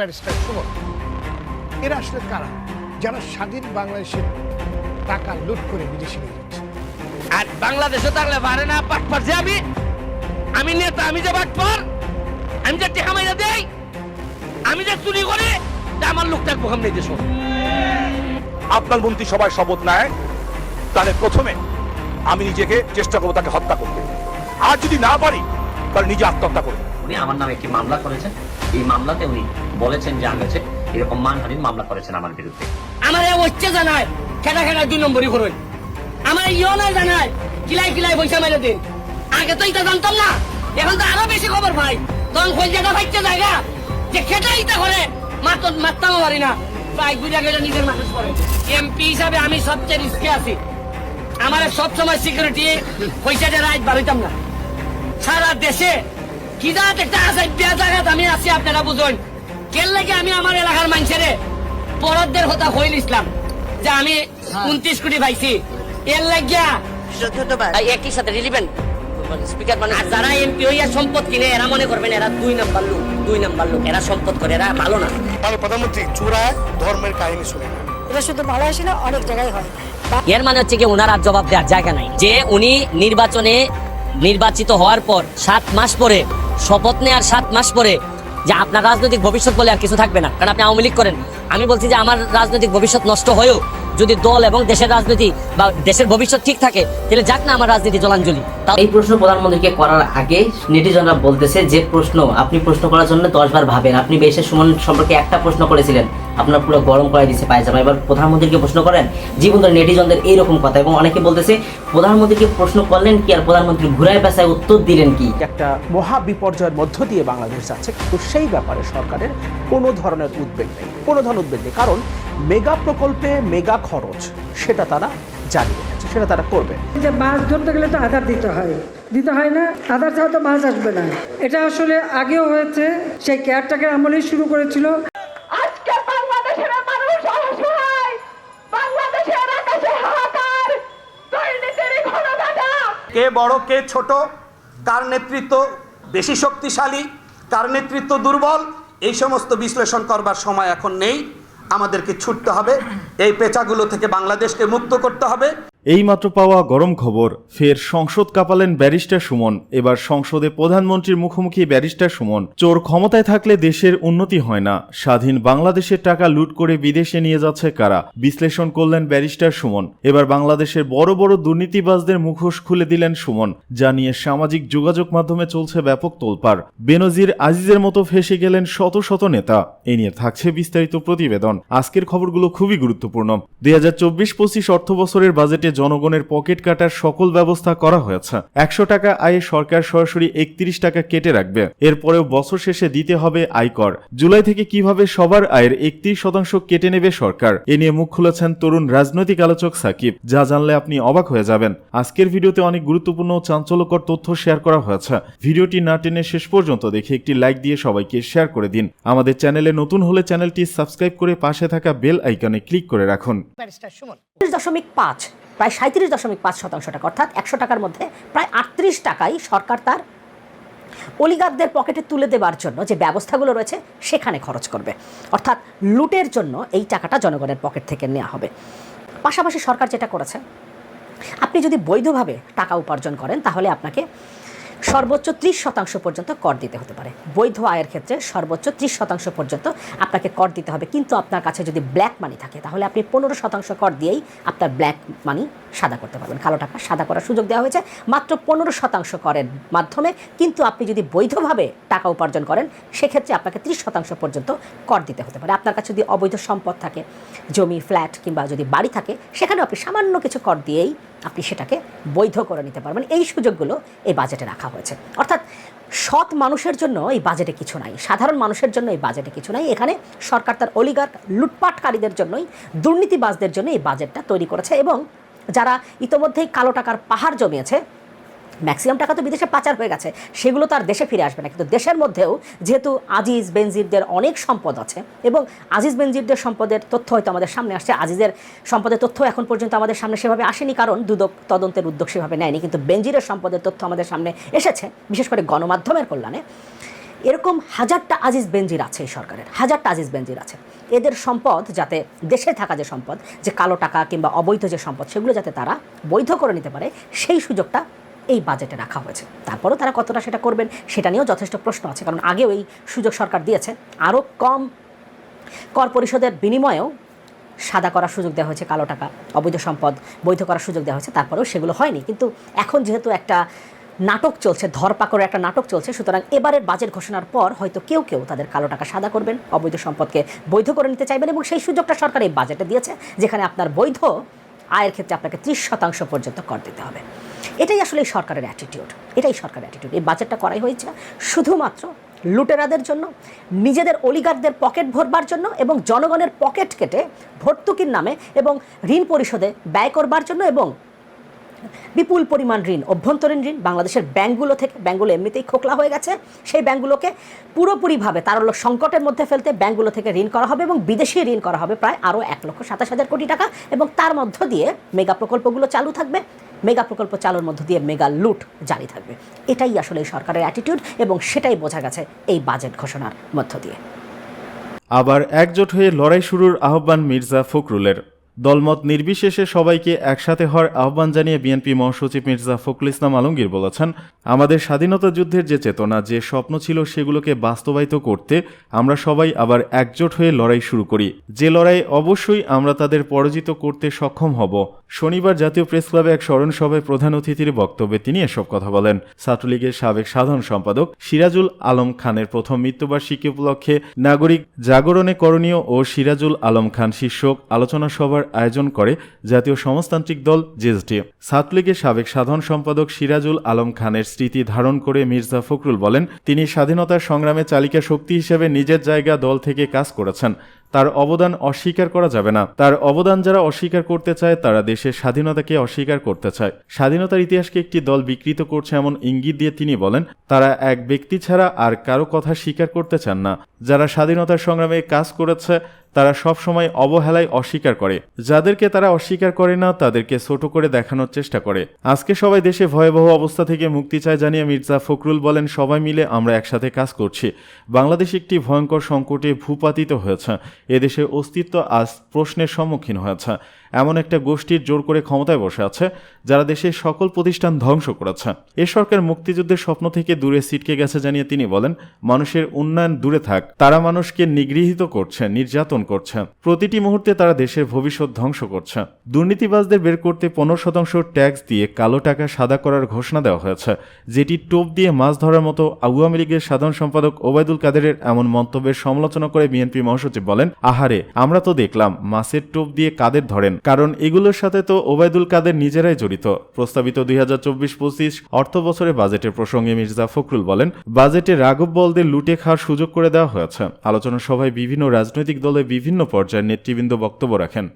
Barrister Suman. এরা আসলে কারা? যারা স্বাধীন বাংলাদেশের টাকা লুট করে বিদেশে নিয়ে যাচ্ছে। আর বাংলাদেশে থাকলে পারে না পাট পারছে আমি আমি নেতা আমি যে বাট পার আমি যে টেকা মাইরা দেই আমি যে চুরি করি তা আমার লোক থাকব সামনে দেশ আপনার মন্ত্রী সবাই শপথ নেয় তাহলে প্রথমে আমি নিজেকে চেষ্টা করব তাকে হত্যা করতে। আর যদি না পারি তাহলে নিজে আত্মহত্যা করব। উনি আমার নামে একটি মামলা করেছেন। এই মামলাতে উনি বলেছেন যে আমি হচ্ছে এরকম মানহানির মামলা করেছেন আমার বিরুদ্ধে। আমার হচ্ছে জানায় খেলা খেলা দুই নম্বরই করুন। আমার ইও নাই জানায়, কিলাই কিলাই পয়সা মেরে দিন। আগে তো এটা জানতাম না, এখন তো আরও বেশি খবর ভাই তখন কলজাটা ভাইতে জায়গা। যে খেটা ইটা করে পারি না। প্রায় গুজা গেলে নিজের মানুষ করে। এমপি হিসাবে আমি সবচেয়ে রিস্কে আছি। আমার সব সময় সিকিউরিটি পয়সাটা রাইট বাড়িতাম না। সারা দেশে কি জাত একটা আছে বিয়া আমি আছি আপনারা বুঝুন। কেন লাগে আমি আমার এলাকার মানুষের পরদের হতা হইল ইসলাম। যে আমি উনত্রিশ কোটি পাইছি। এর লাগিয়া একই সাথে রিলিভেন্ট স্পিকার মানে আর যারা এমপি হইয়া সম্পদ কিনে এরা মনে করবেন এরা দুই নাম্বার লোক দুই নাম্বার লোক। এরা সম্পদ করে এরা ভালো না। তাহলে প্রধানমন্ত্রী চূড়ায় ধর্মের কাহিনী শুনে না এটা শুধু মালয়েশিয়া না অনেক জায়গায় হয়। এর মানে হচ্ছে কি ওনার আর জবাব দেওয়ার জায়গা নাই। যে উনি নির্বাচনে নির্বাচিত হওয়ার পর সাত মাস পরে শপথ নেওয়ার সাত মাস পরে যে আপনার রাজনৈতিক ভবিষ্যৎ বলে আর কিছু থাকবে না। কারণ আপনি আওয়ামী লীগ করেন। আমি বলছি যে আমার রাজনৈতিক ভবিষ্যৎ নষ্ট হয়েও যদি দল এবং দেশের রাজনীতি বা দেশের ভবিষ্যৎ ঠিক থাকে তাহলে যাক না আমার রাজনীতি জলাঞ্জলি। এই প্রশ্ন প্রধানমন্ত্রীকে করার আগে নেটিজনরা বলতেছে যে প্রশ্ন আপনি প্রশ্ন করার জন্য দশ বার ভাবেন। আপনি বেশে সুমন সম্পর্কে একটা প্রশ্ন করেছিলেন। আপনার পুরো গরম করে দিছে পায়জামা। এবার প্রধানমন্ত্রীকে প্রশ্ন করেন জীবন ধরে নেটিজনদের এইরকম কথা। এবং অনেকে বলতেছে প্রধানমন্ত্রীকে প্রশ্ন করলেন কি আর প্রধানমন্ত্রী ঘুরায় পেশায় উত্তর দিলেন কি? একটা মহা বিপর্যয়ের মধ্য দিয়ে বাংলাদেশ যাচ্ছে। তো সেই ব্যাপারে সরকারের কোনো ধরনের উদ্বেগ নেই। কোনো ধরনের উদ্বেগ নেই। কারণ মেগা প্রকল্পে মেগা খরচ সেটা তারা জারি রেখেছে সেটা তারা করবে। যে মাছ ধরতে গেলে তো আধার দিতে হয়। দিতে হয় না আধার ছাড়া তো মাছ আসবে না। এটা আসলে আগেও হয়েছে সেই কেয়ারটাকের আমলেই শুরু করেছিল। কে বড় কে ছোট কার নেতৃত্ব বেশি শক্তিশালী কার নেতৃত্ব দুর্বল এই সমস্ত বিশ্লেষণ করবার সময় এখন নেই। আমাদেরকে ছুটতে হবে। এই পেঁচাগুলো থেকে বাংলাদেশকে মুক্ত করতে হবে। এইমাত্র পাওয়া গরম খবর, ফের সংসদ কাঁপালেন ব্যারিস্টার সুমন। এবার সংসদে প্রধানমন্ত্রীর মুখোমুখি ব্যারিস্টার সুমন। চোর ক্ষমতায় থাকলে দেশের উন্নতি হয় না। স্বাধীন বাংলাদেশের টাকা লুট করে বিদেশে নিয়ে যাচ্ছে কারা? বিশ্লেষণ করলেন ব্যারিস্টার সুমন। এবার বাংলাদেশের বড় বড় দুর্নীতিবাজদের মুখোশ খুলে দিলেন সুমন, যা নিয়ে সামাজিক যোগাযোগ মাধ্যমে চলছে ব্যাপক তোলপাড়। বেনজির আজিজের মতো ফেসে গেলেন শত শত নেতা। এ নিয়ে থাকছে বিস্তারিত প্রতিবেদন। আজকের খবরগুলো খুবই গুরুত্বপূর্ণ। দুই হাজার চব্বিশ পঁচিশ অর্থ বছরের বাজেটে জনগণের পকেট কাটার সকল ব্যবস্থা করা হয়েছে। একশো টাকা আয়ে সরকার সরাসরি একত্রিশ টাকা কেটে রাখবে। এরপরেও বছর শেষে দিতে হবে আয়কর। জুলাই থেকে কীভাবে সবার আয়ের একত্রিশ শতাংশ কেটে নেবে সরকার? এ নিয়ে মুখ খুলেছেন তরুণ রাজনৈতিক আলোচক সাকিব। যা জানলে আপনি অবাক হয়ে যাবেন। আজকের ভিডিওতে অনেক গুরুত্বপূর্ণ ও চাঞ্চল্যকর তথ্য শেয়ার করা হয়েছে। ভিডিওটি না টেনে শেষ পর্যন্ত দেখে একটি লাইক দিয়ে সবাইকে শেয়ার করে দিন। আমাদের চ্যানেলে নতুন হলে চ্যানেলটি সাবস্ক্রাইব করে পাশে থাকা বেল আইকনে ক্লিক করে রাখুন। দশমিক পাঁচ প্রায় সাঁত্রিশ দশমিক পাঁচ শতাংশ টাকা অর্থাৎ একশো টাকার মধ্যে প্রায় আটত্রিশ টাকাই সরকার তার অলিগারদের পকেটে তুলে দেবার জন্য যে ব্যবস্থাগুলো রয়েছে সেখানে খরচ করবে। অর্থাৎ লুটের জন্য এই টাকাটা জনগণের পকেট থেকে নেওয়া হবে। পাশাপাশি সরকার যেটা করেছে, আপনি যদি বৈধভাবে টাকা উপার্জন করেন, তাহলে আপনাকে সর্বোচ্চ ত্রিশ শতাংশ পর্যন্ত কর দিতে হতে পারে। বৈধ আয়ের ক্ষেত্রে সর্বোচ্চ ত্রিশ শতাংশ পর্যন্ত আপনাকে কর দিতে হবে। কিন্তু আপনার কাছে যদি ব্ল্যাক মানি থাকে, তাহলে আপনি পনেরো শতাংশ কর দিয়েই আপনার ব্ল্যাক মানি সাদা করতে পারবেন। কালো টাকা সাদা করার সুযোগ দেওয়া হয়েছে। মাত্র পনেরো শতাংশ করের মাধ্যমে কিন্তু আপনি যদি বৈধভাবে টাকা উপার্জন করেন, সেক্ষেত্রে আপনাকে ত্রিশ শতাংশ পর্যন্ত কর দিতে হতে পারে। আপনার কাছে যদি অবৈধ সম্পদ থাকে, জমি ফ্ল্যাট কিংবা যদি বাড়ি থাকে, সেখানেও আপনি সামান্য কিছু কর দিয়েই আপনি সেটাকে বৈধ করে নিতে পারবেন। এই সুযোগগুলো এই বাজেটে রাখা হয়েছে। অর্থাৎ সৎ মানুষের জন্য এই বাজেটে কিছু নাই। সাধারণ মানুষের জন্য এই বাজেটে কিছু নাই। এখানে সরকার তার অলিগার লুটপাটকারীদের জন্যই, দুর্নীতিবাজদের জন্য এই বাজেটটা তৈরি করেছে এবং যারা ইতোমধ্যেই কালো টাকার পাহাড় জমিয়েছে ম্যাক্সিমাম টাকা তো বিদেশে পাচার হয়ে গেছে, সেগুলো তো আর দেশে ফিরে আসবে না। কিন্তু দেশের মধ্যেও যেহেতু আজিজ বেনজিরদের অনেক সম্পদ আছে এবং আজিজ বেনজিরদের সম্পদের তথ্য হয়তো আমাদের সামনে আসছে, আজিজের সম্পদের তথ্য এখন পর্যন্ত আমাদের সামনে সেভাবে আসেনি, কারণ দুদক তদন্তের উদ্যোগ সেভাবে নেয়নি। কিন্তু বেনজিরের সম্পদের তথ্য আমাদের সামনে এসেছে, বিশেষ করে গণমাধ্যমের কল্যাণে। এরকম হাজারটা আজিজ বেঞ্জির আছে এই সরকারের, হাজারটা আজিজ বেঞ্জির আছে। এদের সম্পদ যাতে দেশে থাকা যে সম্পদ, যে কালো টাকা কিংবা অবৈধ যে সম্পদ, সেগুলো যাতে তারা বৈধ করে নিতে পারে, সেই সুযোগটা এই বাজেটে রাখা হয়েছে। তারপরেও তারা কতটা সেটা করবেন, সেটা নিয়েও যথেষ্ট প্রশ্ন আছে। কারণ আগেও এই সুযোগ সরকার দিয়েছে। আরও কম কর পরিষদের বিনিময়েও সাদা করার সুযোগ দেওয়া হয়েছে, কালো টাকা, অবৈধ সম্পদ বৈধ করার সুযোগ দেওয়া হয়েছে। তারপরেও সেগুলো হয়নি। কিন্তু এখন যেহেতু একটা নাটক চলছে, ধরপাকড়ের একটা নাটক চলছে, সুতরাং এবারের বাজেট ঘোষণার পর হয়তো কেউ কেউ তাদের কালো টাকা সাদা করবেন, অবৈধ সম্পদকে বৈধ করে নিতে চাইবেন এবং সেই সুযোগটা সরকার এই বাজেটে দিয়েছে, যেখানে আপনার বৈধ আয়ের ক্ষেত্রে আপনাকে ত্রিশ শতাংশ পর্যন্ত কর দিতে হবে। এটাই আসলে সরকারের অ্যাটিটিউড এটাই সরকারের অ্যাটিটিউড এই বাজেটটা করাই হয়েছে শুধুমাত্র লুটেরাদের জন্য, নিজেদের অলিগারদের পকেট ভরবার জন্য এবং জনগণের পকেট কেটে ভর্তুকির নামে এবং ঋণ পরিশোধে ব্যয় করবার জন্য এবং বিপুল পরিমাণ ঋণ, অভ্যন্তরীণ ঋণ, বাংলাদেশের ব্যাংকগুলো থেকে, ব্যাংকগুলো এমনিতেই খোকলা হয়ে গেছে, সেই ব্যাংকগুলোকে পুরোপুরিভাবে তার হলো সংকটের মধ্যে ফেলতে ব্যাংকগুলো থেকে ঋণ করা হবে এবং বিদেশি ঋণ করা হবে প্রায় আরও এক লক্ষ সাতাশ হাজার কোটি টাকা এবং তার মধ্য দিয়ে মেগা প্রকল্পগুলো চালু থাকবে। মেগা প্রকল্প চালুর মধ্য দিয়ে মেগা লুট জারি থাকবে। এটাই আসলে এই সরকারের অ্যাটিটিউড এবং সেটাই বোঝা গেছে এই বাজেট ঘোষণার মধ্য দিয়ে। আবার একজোট হয়ে লড়াই শুরুর আহ্বান মির্জা ফখরুলের। দলমত নির্বিশেষে সবাইকে একসাথে হওয়ার আহ্বান জানিয়ে বিএনপি মহাসচিব মির্জা ফখরুল ইসলাম আলমগীর বলেছেন, আমাদের স্বাধীনতা যুদ্ধের যে চেতনা, যে স্বপ্ন ছিল সেগুলোকে বাস্তবায়িত করতে আমরা সবাই আবার একজোট হয়ে লড়াই শুরু করি। যে লড়াই অবশ্যই আমরা তাদের পরাজিত করতে সক্ষম হব। শনিবার জাতীয় প্রেস ক্লাবে এক স্মরণ সভায় প্রধান অতিথির বক্তব্যে তিনি এসব কথা বলেন। ছাত্রলীগের সাবেক সাধারণ সম্পাদক সিরাজুল আলম খানের প্রথম মৃত্যুবার্ষিকী উপলক্ষে নাগরিক জাগরণে করণীয় ও সিরাজুল আলম খান শীর্ষক আলোচনা সভার আয়োজন করে জাতীয় সমাজতান্ত্রিক দল জেএসডি। ছাত্রলীগের সাবেক সাধারণ সম্পাদক সিরাজুল আলম খানের স্মৃতি ধারণ করে মির্জা ফখরুল বলেন, তিনি স্বাধীনতার সংগ্রামে চালিকা শক্তি হিসেবে নিজের জায়গা দল থেকে কাজ করেছেন। তার অবদান অস্বীকার করা যাবে না। তার অবদান যারা অস্বীকার করতে চায়, তারা দেশের স্বাধীনতাকে অস্বীকার করতে চায়। স্বাধীনতার ইতিহাসকে একটি দল বিকৃত করছে এমন ইঙ্গিত দিয়ে তিনি বলেন, তারা এক ব্যক্তি ছাড়া আর কারও কথা স্বীকার করতে চান না। যারা স্বাধীনতার সংগ্রামে কাজ করেছে তারা সব সময় অবহেলায় অস্বীকার করে। যাদেরকে তারা অস্বীকার করে না, তাদেরকে ছোট করে দেখানোর চেষ্টা করে। আজকে সবাই দেশে ভয়াবহ অবস্থা থেকে মুক্তি চায় জানিয়ে মির্জা ফখরুল বলেন, সবাই মিলে আমরা একসাথে কাজ করছি। বাংলাদেশ একটি ভয়ঙ্কর সংকটে ভূপাতিত হয়েছে। এদেশের অস্তিত্ব আজ প্রশ্নের সম্মুখীন হয়েছে। এমন একটা গোষ্ঠীর জোর করে ক্ষমতায় বসে আছে, যারা দেশের সকল প্রতিষ্ঠান ধ্বংস করেছে। এ সরকার মুক্তিযুদ্ধের স্বপ্ন থেকে দূরে ছিটকে গেছে জানিয়ে তিনি বলেন, মানুষের উন্নয়ন দূরে থাক। তারা মানুষকে নিগৃহীত করছে, নির্যাতন করছে। প্রতিটি মুহূর্তে তারা দেশের ভবিষ্যৎ ধ্বংস করছে। দুর্নীতিবাজদের বের করতে পনেরো শতাংশ ট্যাক্স দিয়ে কালো টাকা সাদা করার ঘোষণা দেওয়া হয়েছে, যেটি টোপ দিয়ে মাছ ধরার মতো আওয়ামী লীগের সাধারণ সম্পাদক ওবায়দুল কাদেরের এমন মন্তব্যের সমালোচনা করে বিএনপি মহাসচিব বলেন, আহারে, আমরা তো দেখলাম, মাছের টোপ দিয়ে কাদের ধরেন? কারণ এগুলোর সাথে তো ওবায়দুল কাদের নিজেরাই জড়িত। প্রস্তাবিত দুই হাজার চব্বিশ পঁচিশ অর্থ বছরের বাজেটের প্রসঙ্গে মির্জা ফখরুল বলেন, বাজেটে রাঘব বলদের লুটে খাওয়ার সুযোগ করে দেওয়া হয়েছে। আলোচনা সভায় বিভিন্ন রাজনৈতিক দলে বিভিন্ন পর্যায়ের নেতৃবৃন্দ বক্তব্য রাখেন।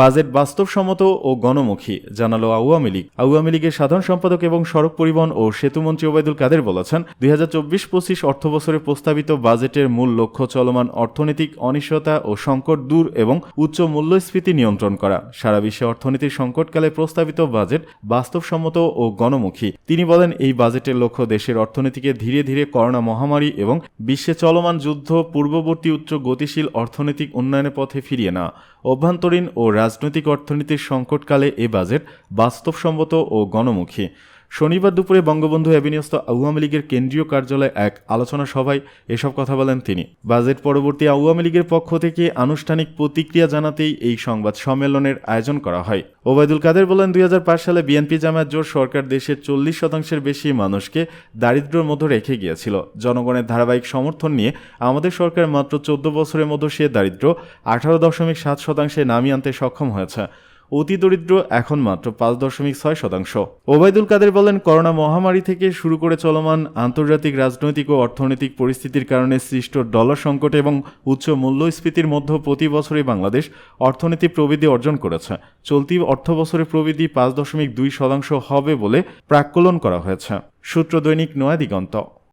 বাজেট বাস্তবসম্মত ও গণমুখী, জানালো আওয়ামী লীগ। আওয়ামী লীগের সাধারণ সম্পাদক এবং সড়ক পরিবহন ও সেতুমন্ত্রী ওবায়দুল কাদের বলেছেন, দুই হাজার চব্বিশ পঁচিশ অর্থবছরে প্রস্তাবিত বাজেটের মূল লক্ষ্য চলমান অর্থনৈতিক অনিশ্চয়তা ও সংকট দূর এবং উচ্চ মূল্যস্ফীতি নিয়ন্ত্রণ করা। সারা বিশ্বে অর্থনীতির সংকটকালে প্রস্তাবিত বাজেট বাস্তবসম্মত ও গণমুখী। তিনি বলেন, এই বাজেটের লক্ষ্য দেশের অর্থনীতিকে ধীরে ধীরে করোনা মহামারী এবং বিশ্বে চলমান যুদ্ধ, পূর্ববর্তী উচ্চ গতিশীল অর্থনৈতিক উন্নয়নের পথে ফিরিয়ে না অভ্যন্তরীণ ও রাজনৈতিক অর্থনীতির সংকটকালে এ বাজেট বাস্তবসম্মত ও গণমুখী। শনিবার দুপুরে বঙ্গবন্ধু অ্যাভিনিউস্থ আওয়ামী লীগের কেন্দ্রীয় কার্যালয়ে এক আলোচনা সভায় এসব কথা বলেন তিনি। বাজেট পরবর্তী আওয়ামী লীগের পক্ষ থেকে আনুষ্ঠানিক প্রতিক্রিয়া জানাতেই এই সংবাদ সম্মেলনের আয়োজন করা হয়। ওবায়দুল কাদের বলেন, দুই হাজার পাঁচ সালে বিএনপি জামায়াত জোট সরকার দেশের চল্লিশ শতাংশের বেশি মানুষকে দারিদ্র্যের মধ্যে রেখে গিয়েছিল। জনগণের ধারাবাহিক সমর্থন নিয়ে আমাদের সরকার মাত্র চোদ্দ বছরের মধ্যে সে দারিদ্র্য আঠারো দশমিক সাত শতাংশে নামিয়ে আনতে সক্ষম হয়েছে। অতি দরিদ্র এখন মাত্র পাঁচ দশমিক ছয় শতাংশ। ওবায়দুল কাদের বলেন, করোনা মহামারী থেকে শুরু করে চলমান আন্তর্জাতিক রাজনৈতিক ও অর্থনৈতিক পরিস্থিতির কারণে সৃষ্ট ডলার সংকট এবং উচ্চ মূল্যস্ফীতির মধ্যে প্রতি বছরই বাংলাদেশ অর্থনীতি প্রবৃদ্ধি অর্জন করেছে। চলতি অর্থ বছরের প্রবৃদ্ধি পাঁচ দশমিক দুই শতাংশ হবে বলে প্রাক্কলন করা হয়েছে। সূত্র দৈনিক নয়া দিগন্ত।